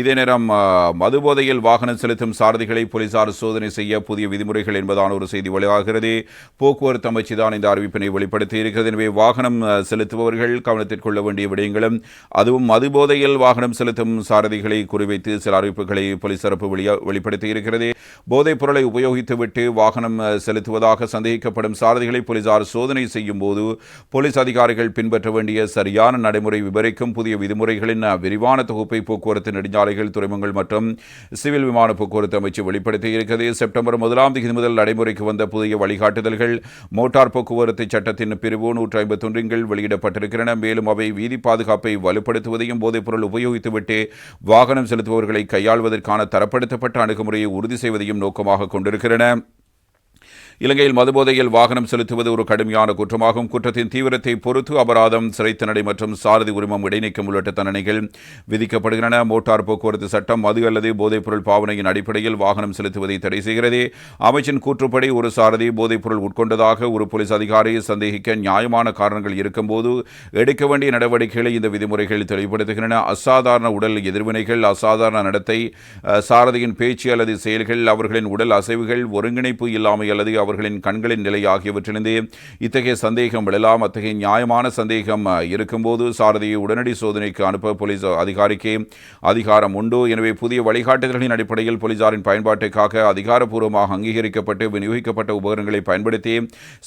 இதே நேரம் மதுபோதையில் வாகனம் செலுத்தும் சாரதிகளை போலீசார் சோதனை செய்ய புதிய விதிமுறைகள் என்பதான ஒரு செய்தி வெளியாகிறது. போக்குவரத்து அமைச்சு தான் இந்த அறிவிப்பினை வெளிப்படுத்தி இருக்கிறது. எனவே வாகனம் செலுத்துபவர்கள் கவனத்தில் கொள்ள வேண்டிய விடயங்களும் அதுவும் மதுபோதையில் வாகனம் செலுத்தும் சாரதிகளை குறிவைத்து சில அறிவிப்புகளை போலீஸ் தரப்பு வெளிப்படுத்தி இருக்கிறது. போதைப் பொருளை உபயோகித்துவிட்டு வாகனம் செலுத்துவதாக சந்தேகிக்கப்படும் சாரதிகளை போலீசார் சோதனை செய்யும் போது போலீஸ் அதிகாரிகள் பின்பற்ற வேண்டிய சரியான நடைமுறை விவரிக்கும் புதிய விதிமுறைகளின் விரிவான தொகுப்பை போக்குவரத்து நெடுஞ்சாலைகள் துறைமுகங்கள் மற்றும் சிவில் விமான போக்குவரத்து அமைச்சு வெளிப்படுத்தி இருக்கிறது செப்டம்பர் முதலாம் தேதி முதல் நடைமுறைக்கு வந்த புதிய வழிகாட்டுதல்கள் மோட்டார் போக்குவரத்து சட்டத்தின் பிரிவு நூற்றி ஐம்பத்தொன்றின் வெளியிடப்பட்டிருக்கின்றன. மேலும் அவை வீதி பாதுகாப்பை வலுப்படுத்துவதையும் போதைப்பொருள் உபயோகித்துவிட்டு வாகனம் செலுத்துபவர்களை கையாள்வதற்கான தரப்படுத்தப்பட்ட அணுகுமுறையை உறுதி செய்வதையும் நோக்கமாக கொண்டிருக்கின்றன. இலங்கையில் மதுபோதையில் வாகனம் செலுத்துவது ஒரு கடுமையான குற்றமாகும். குற்றத்தின் தீவிரத்தை பொறுத்து அபராதம் சிறை தண்டனை மற்றும் சாரதி உரிமம் இடைநீக்கம் உள்ளிட்ட தண்டனைகள் விதிக்கப்படுகின்றன. மோட்டார் போக்குவரத்து சட்டம் மது அல்லது போதைப்பொருள் பாவனையின் அடிப்படையில் வாகனம் செலுத்துவதை தடை செய்கிறது. அமைச்சின் கூற்றுப்படி ஒரு சாரதி போதைப்பொருள் உட்கொண்டதாக ஒரு போலீஸ் அதிகாரியை சந்தேகிக்க நியாயமான காரணங்கள் இருக்கும்போது எடுக்க வேண்டிய நடவடிக்கைகளை இந்த விதிமுறைகள் தெளிவுபடுத்துகின்றன. அசாதாரண உடல் எதிர்வினைகள் அசாதாரண நடத்தை சாரதியின் பேச்சு அல்லது செயல்கள் அவர்களின் உடல் அசைவுகள் ஒருங்கிணைப்பு இல்லாமை அல்லது அவர்களின் கண்களின் நிலை ஆகியவற்றிலிருந்து இத்தகைய சந்தேகம் விழலாம். அத்தகைய நியாயமான சந்தேகம் இருக்கும்போது சாரதியை உடனடி சோதனைக்கு அனுப்ப போலீஸ் அதிகாரிக்கு அதிகாரம் உண்டு. எனவே புதிய வழிகாட்டுதல்களின் அடிப்படையில் போலீசாரின் பயன்பாட்டுக்காக அதிகாரப்பூர்வமாக அங்கீகரிக்கப்பட்டு விநியோகிக்கப்பட்ட உபகரணங்களை பயன்படுத்தி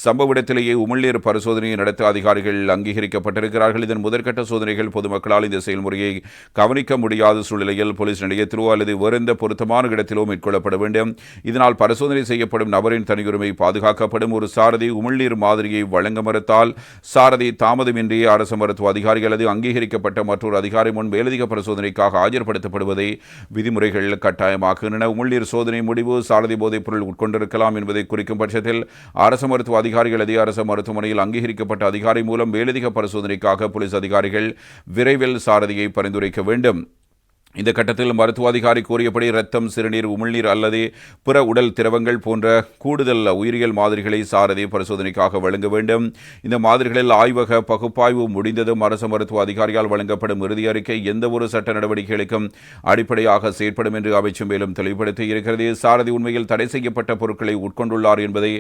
சம்பவ இடத்திலேயே உமிழ்நீர் பரிசோதனையை நடத்த அதிகாரிகள் அங்கீகரிக்கப்பட்டிருக்கிறார்கள். இதன் முதற்கட்ட சோதனைகள் பொதுமக்களால் இந்த செயல்முறையை கவனிக்க முடியாத சூழ்நிலையில் போலீஸ் நிலையத்திலோ அல்லது வேறெந்த பொருத்தமான இடத்திலோ மேற்கொள்ளப்பட வேண்டும். இதனால் பரிசோதனை செய்யப்படும் நபரின் தனியுரிமை பாதுகாக்கப்படும் ஒரு சாரதி உமிழ்நீர் மாதிரியை வழங்க மறுத்தால் சாரதி தாமதமின்றி அரசு மருத்துவ அதிகாரி அல்லது அங்கீகரிக்கப்பட்ட மற்றொரு அதிகாரி முன் மேலதிக பரிசோதனைக்காக ஆஜர்படுத்தப்படுவதை விதிமுறைகள் கட்டாயமாக்குகின்றன உமிழ்நீர் சோதனை முடிவு சாரதி போதைப் பொருள் உட்கொண்டிருக்கலாம் என்பதை குறிக்கும் பட்சத்தில் அரசு மருத்துவ அதிகாரிகள் அல்லது அரசு மருத்துவமனையில் அங்கீகரிக்கப்பட்ட அதிகாரி மூலம் மேலதிக பரிசோதனைக்காக போலீஸ் அதிகாரிகள் விரைவில் சாரதியை பரிந்துரைக்க வேண்டும். இந்த கட்டத்தில் மருத்துவ அதிகாரி கூறியபடி இரத்தம் சிறுநீர் உமிழ்நீர் அல்லது பிற உடல் திரவங்கள் போன்ற கூடுதல் உயிரியல் மாதிரிகளை சாரதி பரிசோதனைக்காக வழங்க வேண்டும். இந்த மாதிரிகளில் ஆய்வக பகுப்பாய்வு முடிந்ததும் அரசு மருத்துவ அதிகாரியால் வழங்கப்படும் இறுதி அறிக்கை எந்தவொரு சட்ட நடவடிக்கைகளுக்கும் அடிப்படையாக செயற்படும் என்று அமைச்சர் மேலும் தெளிவுபடுத்தி இருக்கிறது. சாரதி உண்மையில் தடை செய்யப்பட்ட பொருட்களை உட்கொண்டுள்ளார் என்பதை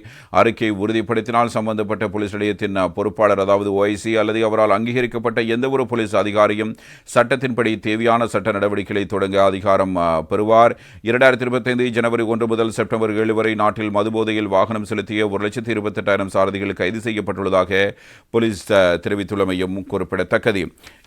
அறிக்கை உறுதிப்படுத்தினால் சம்பந்தப்பட்ட போலீஸ் நிலையத்தின் பொறுப்பாளர் அதாவது ஓஐசி அல்லது அவரால் அங்கீகரிக்கப்பட்ட எந்தவொரு போலீஸ் அதிகாரியும் சட்டத்தின்படி தேவையான சட்ட நடவடிக்கை நடவடிக்கைகளை தொடங்க அதிகாரம் பெறுவார். இரண்டாயிரத்தி இருபத்தைந்து ஜனவரி ஒன்று முதல் செப்டம்பர் ஏழு வரை நாட்டில் மதுபோதையில் வாகனம் செலுத்திய ஒரு லட்சத்தி இருபத்தெட்டாயிரம் சாரதிகள் கைது செய்யப்பட்டுள்ளதாக போலீஸ் தெரிவித்துள்ளமையும் குறிப்பிடத்தக்கது.